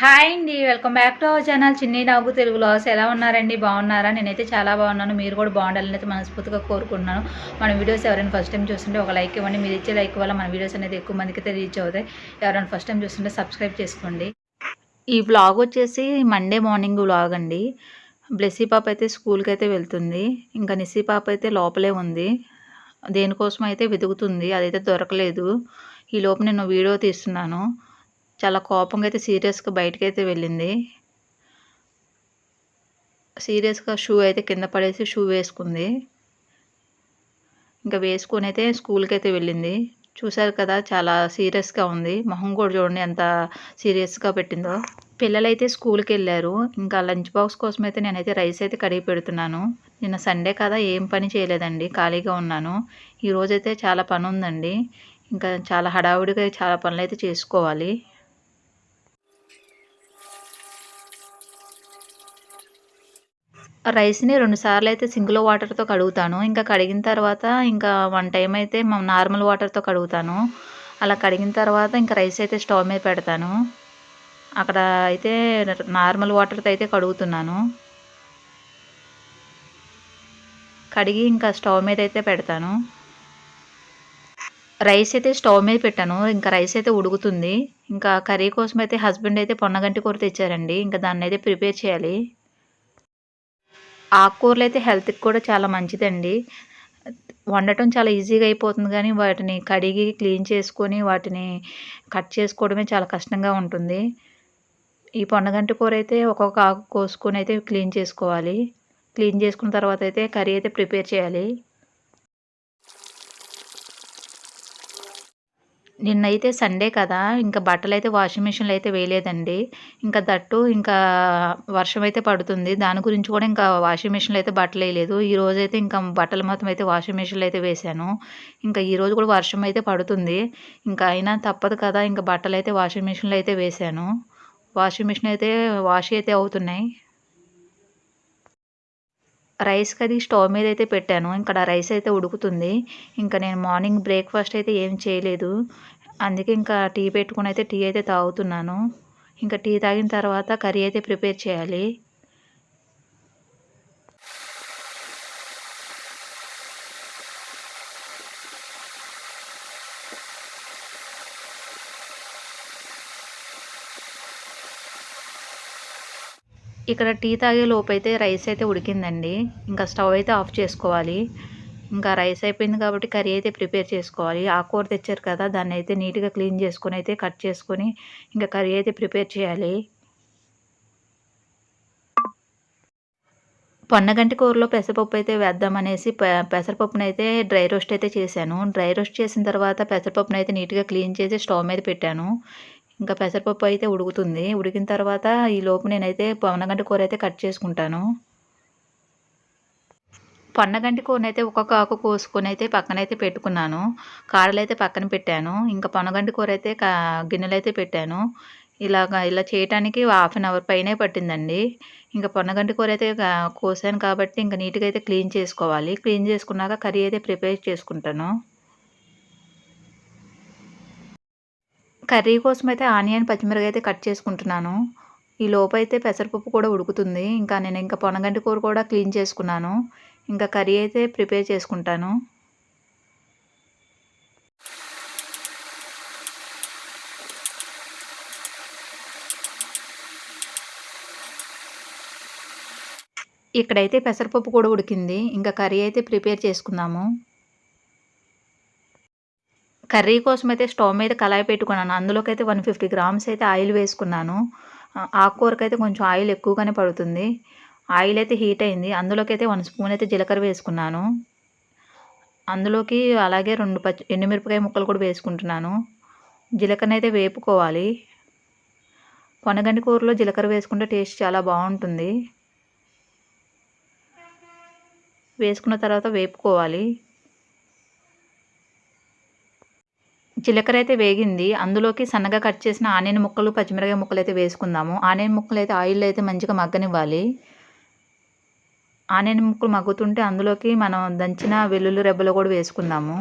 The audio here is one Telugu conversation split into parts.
హాయ్ అండి welcome back to our channel Chinni Navvu Telugu loss. ఎలా ఉన్నారండి? బాగున్నారా? నేనైతే చాలా బాగున్నాను. మీరు కూడా బాగుండాలని అయితే మనస్ఫూర్తిగా కోరుకుంటున్నాను. మన వీడియోస్ ఎవరైనా ఫస్ట్ టైం చూస్తుంటే ఒక లైక్ ఇవ్వండి. మీరు ఇచ్చే లైక్ వల్ల మన వీడియోస్ అనేది ఎక్కువ మందికి అయితే రీచ్ అవుతాయి. ఎవరైనా ఫస్ట్ టైం చూస్తుంటే సబ్స్క్రైబ్ చేసుకోండి. ఈ వ్లాగ్ వచ్చేసి మండే మార్నింగ్ వ్లాగ్ అండి. బ్లెస్సీ పాప అయితే స్కూల్కి అయితే వెళ్తుంది. ఇంకా నిస్సీ పాప అయితే లోపలే ఉంది. దేనికోసం అయితే వెతుకుతుంది. అదైతే దొరకలేదు. ఈ లోపు నేను వీడియో తీస్తున్నాను. చాలా కోపంగా అయితే సీరియస్గా బయటకు అయితే వెళ్ళింది. సీరియస్గా షూ అయితే కింద పడేసి షూ వేసుకుంది. ఇంకా వేసుకొని అయితే స్కూల్కి అయితే వెళ్ళింది. చూశారు కదా చాలా సీరియస్గా ఉంది. మొహం కూడా చూడండి ఎంత సీరియస్గా పెట్టిందో. పిల్లలైతే స్కూల్కి వెళ్ళారు ఇంకా లంచ్ బాక్స్ కోసం అయితే నేనైతే రైస్ అయితే కడిగి పెడుతున్నాను. నిన్న సండే కదా ఏం పని చేయలేదండి. ఖాళీగా ఉన్నాను. ఈరోజైతే చాలా పని ఉందండి ఇంకా చాలా హడావుడిగా చాలా పనులు అయితే చేసుకోవాలి. రైస్ని రెండు సార్లు అయితే సింక్లో వాటర్తో కడుగుతాను. ఇంకా కడిగిన తర్వాత ఇంకా వన్ టైం అయితే నార్మల్ వాటర్తో కడుగుతాను. అలా కడిగిన తర్వాత ఇంకా రైస్ అయితే స్టవ్ మీద పెడతాను. అక్కడ అయితే నార్మల్ వాటర్తో అయితే కడుగుతున్నాను. కడిగి ఇంకా స్టవ్ మీద అయితే పెడతాను. రైస్ అయితే స్టవ్ మీద పెట్టాను. ఇంకా రైస్ అయితే ఉడుకుతుంది. ఇంకా కర్రీ కోసం అయితే హస్బెండ్ అయితే పొన్నగంటి కూర తెచ్చారండి. ఇంకా దాన్ని అయితే ప్రిపేర్ చేయాలి. ఆకుకూరలు అయితే హెల్త్కి కూడా చాలా మంచిదండి. వండటం చాలా ఈజీగా అయిపోతుంది కానీ వాటిని కడిగి క్లీన్ చేసుకొని వాటిని కట్ చేసుకోవడమే చాలా కష్టంగా ఉంటుంది. ఈ పొన్నగంటి కూర అయితే ఒక్కొక్క ఆకు కోసుకొని అయితే క్లీన్ చేసుకోవాలి. క్లీన్ చేసుకున్న తర్వాత అయితే కర్రీ అయితే ప్రిపేర్ చేయాలి. నిన్నైతే సండే కదా ఇంకా బట్టలు అయితే వాషింగ్ మిషన్లో అయితే వేయలేదండి. ఇంకా దట్టు ఇంకా వర్షం అయితే పడుతుంది. దాని గురించి కూడా ఇంకా వాషింగ్ మిషన్లో అయితే బట్టలు వేయలేదు. ఈ రోజు అయితే ఇంకా బట్టలు మాత్రం అయితే వాషింగ్ మిషన్లో అయితే వేసాను ఇంకా ఈ రోజు కూడా వర్షం అయితే పడుతుంది. ఇంకా అయినా తప్పదు కదా ఇంకా బట్టలు అయితే వాషింగ్ మిషన్లో అయితే వేసాను వాషింగ్ మిషన్ అయితే వాష్ అయితే అవుతున్నాయి. రైస్కి అది స్టవ్ మీద అయితే పెట్టాను ఇక్కడ రైస్ అయితే ఉడుకుతుంది. ఇంకా నేను మార్నింగ్ బ్రేక్ఫాస్ట్ అయితే ఏం చేయలేదు. అందుకే ఇంకా టీ పెట్టుకుని అయితే టీ అయితే తాగుతున్నాను. ఇంకా టీ తాగిన తర్వాత కర్రీ అయితే ప్రిపేర్ చేయాలి. ఇక్కడ టీ తాగే లోపు అయితే రైస్ అయితే ఉడికిందండి. ఇంకా స్టవ్ అయితే ఆఫ్ చేసుకోవాలి. ఇంకా రైస్ అయిపోయింది కాబట్టి కర్రీ అయితే ప్రిపేర్ చేసుకోవాలి. ఆకూర తెచ్చారు కదా దాన్ని అయితే నీట్గా క్లీన్ చేసుకొని అయితే కట్ చేసుకొని ఇంకా కర్రీ అయితే ప్రిపేర్ చేయాలి. పొన్నగంటి కూరలో పెసరపప్పు అయితే వేద్దామనేసి పెసరపప్పును అయితే డ్రై రోస్ట్ అయితే చేశాను. డ్రై రోస్ట్ చేసిన తర్వాత పెసరపప్పును అయితే నీట్గా క్లీన్ చేసి స్టవ్ మీద పెట్టాను. ఇంకా పెసరపప్పు అయితే ఉడుకుతుంది. ఉడికిన తర్వాత ఈ లోపు నేనైతే పొన్నగంటి కూర అయితే కట్ చేసుకుంటాను. పొన్నగంటి కూరనైతే ఒక్కొక్క ఆకు కోసుకొని అయితే పక్కనైతే పెట్టుకున్నాను. కాడలు అయితే పక్కన పెట్టాను. ఇంకా పొన్నగంటి కూర అయితే గిన్నెలు అయితే పెట్టాను. ఇలాగ ఇలా చేయటానికి హాఫ్ అన్ అవర్ పైనే పట్టిందండి. ఇంకా పొన్నగంటి కూర అయితే కోసాను కాబట్టి ఇంకా నీట్గా అయితే క్లీన్ చేసుకోవాలి. క్లీన్ చేసుకున్నాక కర్రీ అయితే ప్రిపేర్ చేసుకుంటాను. కర్రీ కోసం అయితే ఆనియన్ పచ్చిమిరకాయ అయితే కట్ చేసుకుంటున్నాను. ఈ లోపు అయితే పెసరపప్పు కూడా ఉడుకుతుంది. ఇంకా నేను ఇంకా పొనగంటి కూర కూడా క్లీన్ చేసుకున్నాను. ఇంకా కర్రీ అయితే ప్రిపేర్ చేసుకుంటాను. ఇక్కడైతే పెసరపప్పు కూడా ఉడికింది. ఇంకా కర్రీ అయితే ప్రిపేర్ చేసుకుందాము. కర్రీ కోసం అయితే స్టవ్ మీద కళాయి పెట్టుకున్నాను. అందులోకి అయితే వన్ ఫిఫ్టీ గ్రామ్స్ అయితే ఆయిల్ వేసుకున్నాను. ఆకుకూరకు అయితే కొంచెం ఆయిల్ ఎక్కువగానే పడుతుంది. ఆయిల్ అయితే హీట్ అయింది. అందులోకి అయితే వన్ స్పూన్ అయితే జీలకర్ర వేసుకున్నాను. అందులోకి అలాగే రెండు పచ్చి ఎండుమిరపకాయ ముక్కలు కూడా వేసుకుంటున్నాను. జీలకర్ర అయితే వేపుకోవాలి. కొనగండి కూరలో జీలకర్ర వేసుకుంటే టేస్ట్ చాలా బాగుంటుంది. వేసుకున్న తర్వాత వేపుకోవాలి. జీలకర్ర అయితే వేగింది. అందులోకి సన్నగా కట్ చేసిన ఆనియన్ ముక్కలు పచ్చిమిరకాయ ముక్కలు అయితే వేసుకుందాము. ఆనియన్ ముక్కలు అయితే ఆయిల్ అయితే మంచిగా మగ్గనివ్వాలి. ఆనియన్ ముక్కలు మగ్గుతుంటే అందులోకి మనం దంచిన వెల్లుల్లి రెబ్బలు కూడా వేసుకుందాము.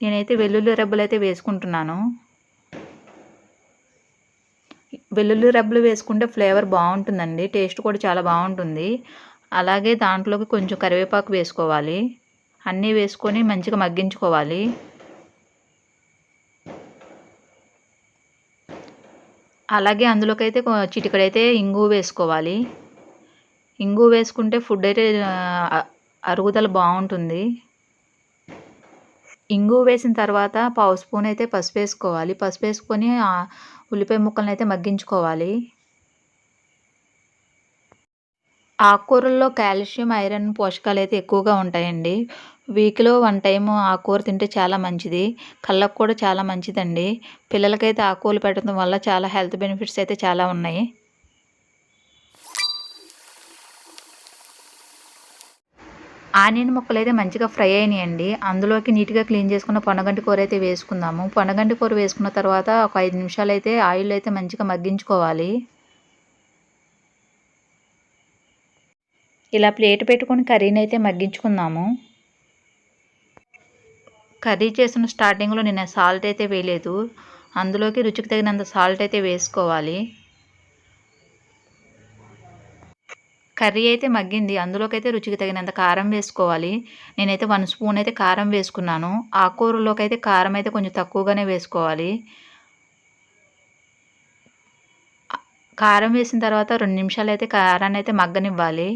నేనైతే వెల్లుల్లి రెబ్బలు అయితే వేసుకుంటున్నాను. వెల్లుల్లి రెబ్బలు వేసుకుంటే ఫ్లేవర్ బాగుంటుందండి. టేస్ట్ కూడా చాలా బాగుంటుంది. అలాగే దాంట్లోకి కొంచెం కరివేపాకు వేసుకోవాలి. అన్నీ వేసుకొని మంచిగా మగ్గించుకోవాలి. అలాగే అందులోకైతే చిటికడైతే ఇంగు వేసుకోవాలి. ఇంగు వేసుకుంటే ఫుడ్ అయితే అరుగుదల బాగుంటుంది. ఇంగు వేసిన తర్వాత పావు స్పూన్ అయితే పసుపు వేసుకోవాలి. పసుపు వేసుకొని ఉల్లిపాయ ముక్కలను అయితే మగ్గించుకోవాలి. ఆకుకూరల్లో కాల్షియం ఐరన్ పోషకాలు అయితే ఎక్కువగా ఉంటాయండి. వీక్లో వన్ టైము ఆకుకూర తింటే చాలా మంచిది. కళ్ళకు కూడా చాలా మంచిదండి. పిల్లలకైతే ఆకుకూరలు పెట్టడం వల్ల చాలా హెల్త్ బెనిఫిట్స్ అయితే చాలా ఉన్నాయి. ఆనియన్ ముక్కలు అయితే మంచిగా ఫ్రై అయినాయండి. అందులోకి నీట్గా క్లీన్ చేసుకున్న పొనగంటి కూర అయితే వేసుకుందాము. పొనగంటి కూర వేసుకున్న తర్వాత ఒక ఐదు నిమిషాలు అయితే ఆయిల్ అయితే మంచిగా మగ్గించుకోవాలి. ఇలా ప్లేట్ పెట్టుకొని కర్రీని అయితే మగ్గించుకుందాము. కర్రీ చేసిన స్టార్టింగ్లో నేను సాల్ట్ అయితే వేయలేదు. అందులోకి రుచికి తగినంత సాల్ట్ అయితే వేసుకోవాలి. కర్రీ అయితే మగ్గింది. అందులోకైతే రుచికి తగినంత కారం వేసుకోవాలి. నేనైతే వన్ స్పూన్ అయితే కారం వేసుకున్నాను. ఆకుకూరలోకి అయితే కారం అయితే కొంచెం తక్కువగానే వేసుకోవాలి. కారం వేసిన తర్వాత రెండు నిమిషాలు అయితే కారాన్ని అయితే మగ్గనివ్వాలి.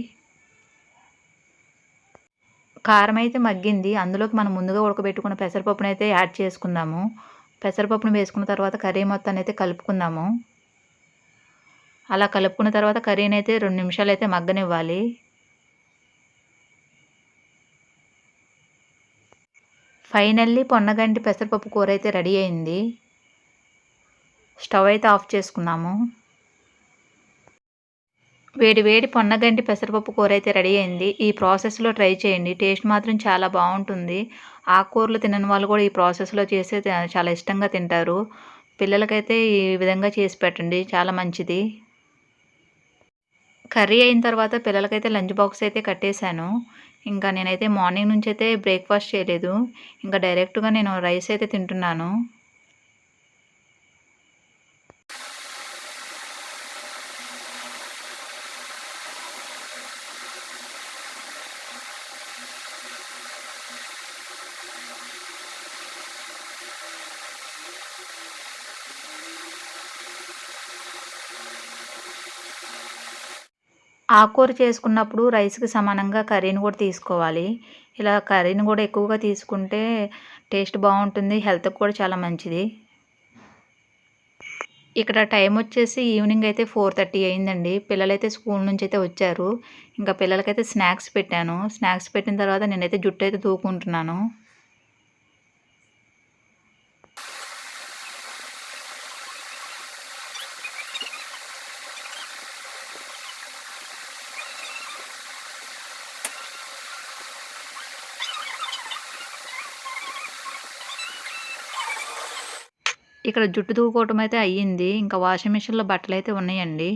కారం అయితే మగ్గింది. అందులోకి మనం ముందుగా ఉడకబెట్టుకున్న పెసరపప్పును అయితే యాడ్ చేసుకుందాము. పెసరపప్పును వేసుకున్న తర్వాత కర్రీ మొత్తాన్ని అయితే కలుపుకుందాము. అలా కలుపుకున్న తర్వాత కర్రీని అయితే రెండు నిమిషాలు అయితే మగ్గనివ్వాలి. ఫైనల్లీ పొన్నగంటి పెసరపప్పు కూర అయితే రెడీ అయింది. స్టవ్ అయితే ఆఫ్ చేసుకున్నాము. వేడి వేడి పొన్నగంటి పెసరపప్పు కూర అయితే రెడీ అయింది. ఈ ప్రాసెస్లో ట్రై చేయండి. టేస్ట్ మాత్రం చాలా బాగుంటుంది. ఆకుకూరలు తినని వాళ్ళు కూడా ఈ ప్రాసెస్లో చేస్తే చాలా ఇష్టంగా తింటారు. పిల్లలకైతే ఈ విధంగా చేసి పెట్టండి. చాలా మంచిది. కర్రీ అయిన తర్వాత పిల్లలకైతే లంచ్ బాక్స్ అయితే కట్టేశాను. ఇంకా నేనైతే మార్నింగ్ నుంచి అయితే బ్రేక్ఫాస్ట్ చేయలేదు. ఇంకా డైరెక్ట్గా నేను రైస్ అయితే తింటున్నాను. ఆకుకూర చేసుకున్నప్పుడు రైస్కి సమానంగా కర్రీని కూడా తీసుకోవాలి. ఇలా కర్రీని కూడా ఎక్కువగా తీసుకుంటే టేస్ట్ బాగుంటుంది హెల్త్కి కూడా చాలా మంచిది. ఇక్కడ టైం వచ్చేసి ఈవినింగ్ అయితే ఫోర్ థర్టీ అయిందండి. పిల్లలైతే స్కూల్ నుంచి అయితే వచ్చారు. ఇంకా పిల్లలకైతే స్నాక్స్ పెట్టాను. స్నాక్స్ పెట్టిన తర్వాత నేనైతే జుట్టు అయితే దూకుంటున్నాను ఇక్కడ జుట్టు దూకోవటం అయితే అయ్యింది. ఇంకా వాషింగ్ మిషన్లో బట్టలు అయితే ఉన్నాయండి.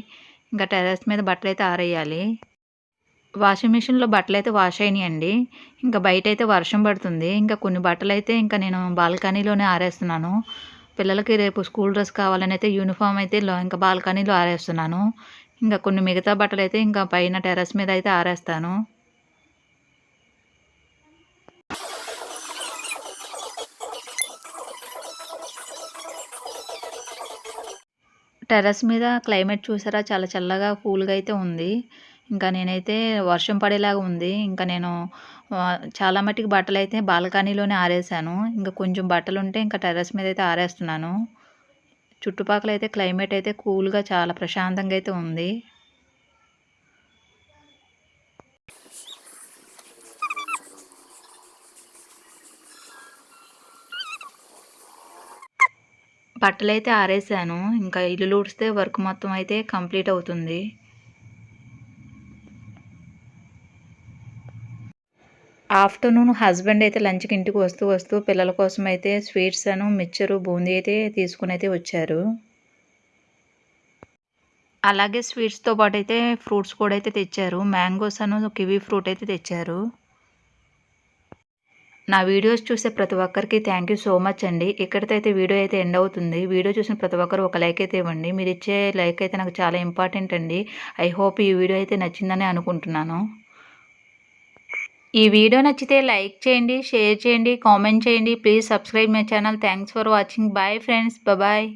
ఇంకా టెర్రస్ మీద బట్టలు అయితే ఆరేయాలి. వాషింగ్ మిషన్లో బట్టలు అయితే వాష్ అయినాయండి. ఇంకా బయట అయితే వర్షం పడుతుంది. ఇంకా కొన్ని బట్టలు అయితే ఇంకా నేను బాల్కనీలోనే ఆరేస్తున్నాను. పిల్లలకి రేపు స్కూల్ డ్రెస్ కావాలని అయితే యూనిఫామ్ అయితే ఇంకా బాల్కనీలో ఆరేస్తున్నాను. ఇంకా కొన్ని మిగతా బట్టలు అయితే ఇంకా పైన టెర్రస్ మీద అయితే ఆరేస్తాను. టెర్రస్ మీద క్లైమేట్ చూసారా? చాలా చల్లగా కూల్గా అయితే ఉంది. ఇంకా నేనైతే వర్షం పడేలాగా ఉంది. ఇంకా నేను చాలా మట్టుకు బట్టలు అయితే బాల్కనీలోనే ఆరేసాను ఇంకా కొంచెం బట్టలు ఉంటే ఇంకా టెర్రస్ మీద అయితే ఆరేస్తున్నాను. చుట్టుపక్కల అయితే క్లైమేట్ అయితే కూల్గా చాలా ప్రశాంతంగా అయితే ఉంది. బట్టలు అయితే ఆరేసాను. ఇంకా ఇల్లు ఊడిస్తే వర్క్ మొత్తం అయితే కంప్లీట్ అవుతుంది. ఆఫ్టర్నూన్ హస్బెండ్ అయితే లంచ్కి ఇంటికి వస్తూ వస్తూ పిల్లల కోసం అయితే స్వీట్స్ అను మిక్చరు బూందీ అయితే తీసుకుని అయితే వచ్చారు. అలాగే స్వీట్స్తో పాటు అయితే ఫ్రూట్స్ కూడా అయితే తెచ్చారు. మ్యాంగోస్ అను కివీ ఫ్రూట్ అయితే తెచ్చారు. నా వీడియోస్ చూసే ప్రతి ఒక్కరికి థ్యాంక్ యూ సో మచ్ అండి. ఇక్కడితో అయితే వీడియో అయితే ఎండ్ అవుతుంది. వీడియో చూసిన ప్రతి ఒక్కరు ఒక లైక్ అయితే ఇవ్వండి. మీరు ఇచ్చే లైక్ అయితే నాకు చాలా ఇంపార్టెంట్ అండి. ఐ హోప్ ఈ వీడియో అయితే నచ్చిందని అనుకుంటున్నాను. ఈ వీడియో నచ్చితే లైక్ చేయండి షేర్ చేయండి కామెంట్ చేయండి. Please subscribe my channel thanks for watching bye friends bye